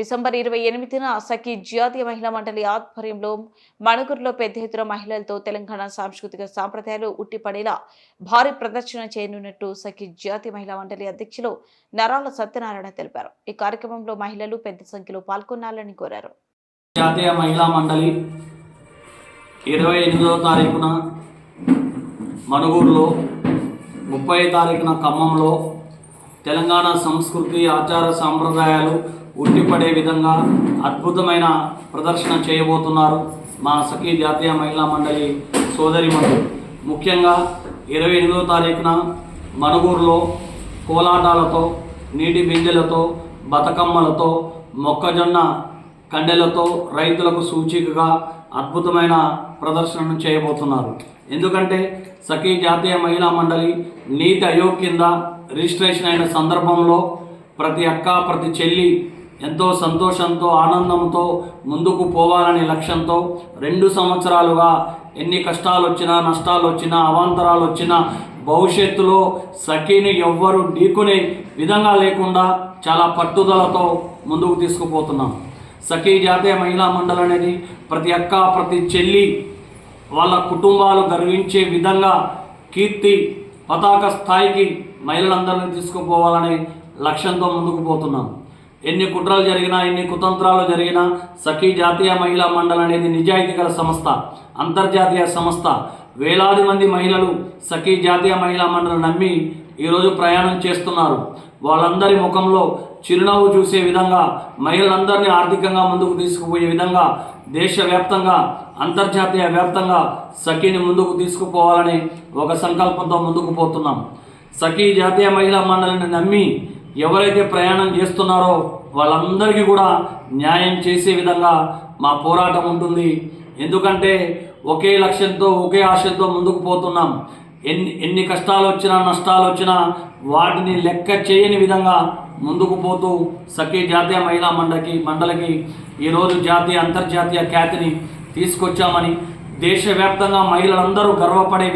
December ఇరవై ఎనిమిదిన సఖీ జాతీయ మహిళా మండలి ఆధ్వర్యంలో మణుగురులో పెద్ద ఎత్తున మహిళలతో తెలంగాణ సాంస్కృతిక సాంప్రదాయాలు ఉట్టిపడేలా భారీ ప్రదర్శన చేయనున్నట్టు సఖీ జాతీయ మహిళా మండలి అధ్యక్షులు నరాల సత్యనారాయణ తెలిపారు. ఈ కార్యక్రమంలో మహిళలు పెద్ద సంఖ్యలో పాల్గొనాలని కోరారు. జాతీయ మహిళా మండలి ఇరవై ఎనిమిదవ తారీఖున మణుగూరులో ముప్పై తారీఖున ఖమ్మంలో తెలంగాణ సంస్కృతి ఆచార సాంప్రదాయాలు ఉట్టిపడే విధంగా అద్భుతమైన ప్రదర్శన చేయబోతున్నారు మా సఖీ జాతీయ మహిళా మండలి సోదరిమణులు ముఖ్యంగా ఇరవై ఎనిమిదో తారీఖున మణుగూరులో కోలాటాలతో నీటి బిందెలతో బతుకమ్మలతో మొక్కజొన్న కండెలతో రైతులకు సూచికగా అద్భుతమైన ప్రదర్శనను చేయబోతున్నారు. ఎందుకంటే సఖీ జాతీయ మహిళా మండలి నీతి ఆయోగ్ కింద రిజిస్ట్రేషన్ అయిన సందర్భంలో ప్రతి అక్క ప్రతి చెల్లి ఎంతో సంతోషంతో ఆనందంతో ముందుకు పోవాలనే లక్ష్యంతో రెండు సంవత్సరాలుగా ఎన్ని కష్టాలు వచ్చినా నష్టాలు వచ్చినా అవాంతరాలు వచ్చినా భవిష్యత్తులో సఖీని ఎవ్వరు ఢీకునే విధంగా లేకుండా చాలా పట్టుదలతో ముందుకు తీసుకుపోతున్నాం. సఖీ జాతీయ మహిళా మండలి అనేది ప్రతి అక్క ప్రతి చెల్లి వాళ్ళ కుటుంబాలు గర్వించే విధంగా కీర్తి పతాక స్థాయికి మహిళలందరినీ తీసుకుపోవాలనే లక్ష్యంతో ముందుకు పోతున్నాం. ఎన్ని కుట్రలు జరిగినా ఎన్ని కుతంత్రాలు జరిగినా సఖీ జాతీయ మహిళా మండలి అనేది నిజాయితీ గల సంస్థ అంతర్జాతీయ సంస్థ. వేలాది మంది మహిళలు సఖీ జాతీయ మహిళా మండలి నమ్మి ఈరోజు ప్రయాణం చేస్తున్నారు. వాళ్ళందరి ముఖంలో చిరునవ్వు చూసే విధంగా మహిళలందరినీ ఆర్థికంగా ముందుకు తీసుకుపోయే విధంగా దేశవ్యాప్తంగా అంతర్జాతీయ వ్యాప్తంగా సఖీని ముందుకు తీసుకుపోవాలని ఒక సంకల్పంతో ముందుకు పోతున్నాం. సఖీ జాతీయ మహిళా మండలిని నమ్మి ఎవరైతే ప్రయాణం చేస్తున్నారో వాళ్ళందరికీ కూడా న్యాయం చేసే విధంగా మా పోరాటం ఉంటుంది. ఎందుకంటే ఒకే లక్ష్యంతో ఒకే ఆశతో ముందుకు పోతున్నాం. ఎన్ని ఎన్ని కష్టాలు వచ్చినా నష్టాలు వచ్చినా వాటిని లెక్క చేయని విధంగా ముందుకు పోతూ సఖీ జాతీయ మహిళా మండలికి మండలికి ఈరోజు జాతీయ అంతర్జాతీయ ఖ్యాతిని తీసుకొచ్చామని దేశవ్యాప్తంగా మహిళలందరూ గర్వపడే